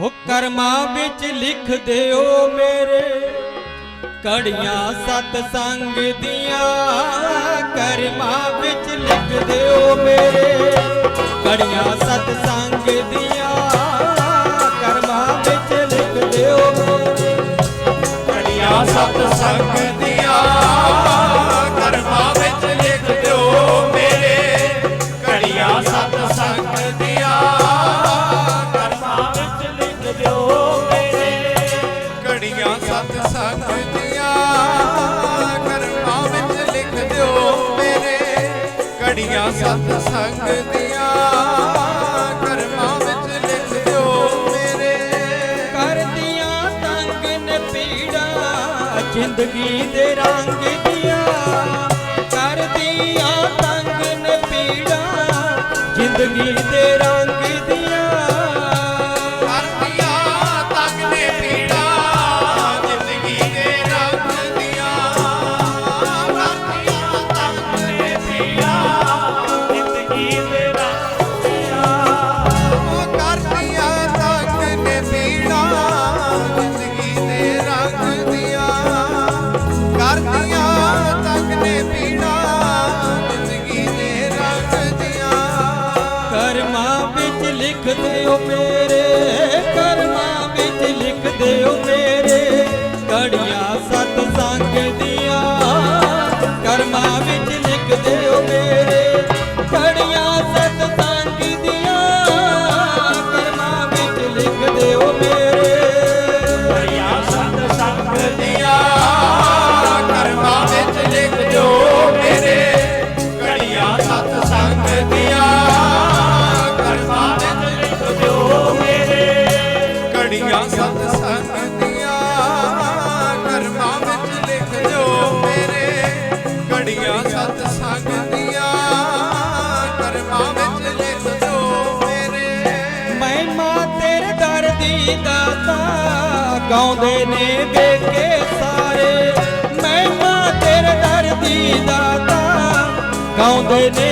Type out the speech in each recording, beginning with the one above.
ਹੋ ਕਰਮਾਂ ਵਿੱਚ ਲਿਖ ਦਿਓ ਮੇਰੇ। ਕੜੀਆਂ ਸਤ ਸੰਗ ਦੀਆਂ ਕਰਮਾਂ ਵਿੱਚ ਲਿਖ ਦਿਓ ਮੇਰੇ। ਸਤ ਸੰਗ ਦਿਓ ਮੇਰੇ। ਤੰਗ ਨੇ ਜ਼ਿੰਦਗੀ ਦੇ ਰੰਗ ਦੀਆਂ। ਕਰਦੀਆਂ ਤੰਗ ਨੇ ਪੀੜਾ, ਜ਼ਿੰਦਗੀ ਦੇ ਲਿਖਦੇ ਦਿਓ ਮੇਰੇ ਕਰਮਾਂ ਵਿੱਚ ਲਿਖਦੇ ਦਿਓ ਮੇਰੇ। ਕੜੀਆਂ ਸਤ ਸੰਗ ਦੀਆਂ ਕਰਮਾਂ ਜੀ ਗਾਉਂਦੇ ਨੇ ਬੇਕੇ ਸਾਰੇ। ਮਹਿਮਾ ਤੇਰੇ ਦਰ ਦੀ ਦਾਤਾ ਗਾਉਂਦੇ ਨੇ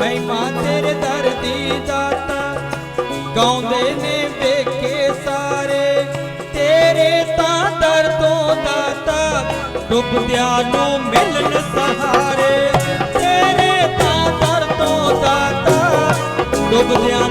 ਮਹਿਮਾ ਦਾਤਾ, ਗਾਉਂਦੇ ਨੇ ਵੇਖੇ ਸਾਰੇ, ਤੇਰੇ ਤਾਂ ਦਰ ਤੋਂ ਦਾਤਾ ਡੁੱਬਦਿਆਂ ਨੂੰ ਮਿਲਣ ਸਹਾਰੇ, ਤੇਰੇ ਤਾਂ ਦਰ ਤੋਂ ਦਾਤਾ ਡੁੱਬਦਿਆਂ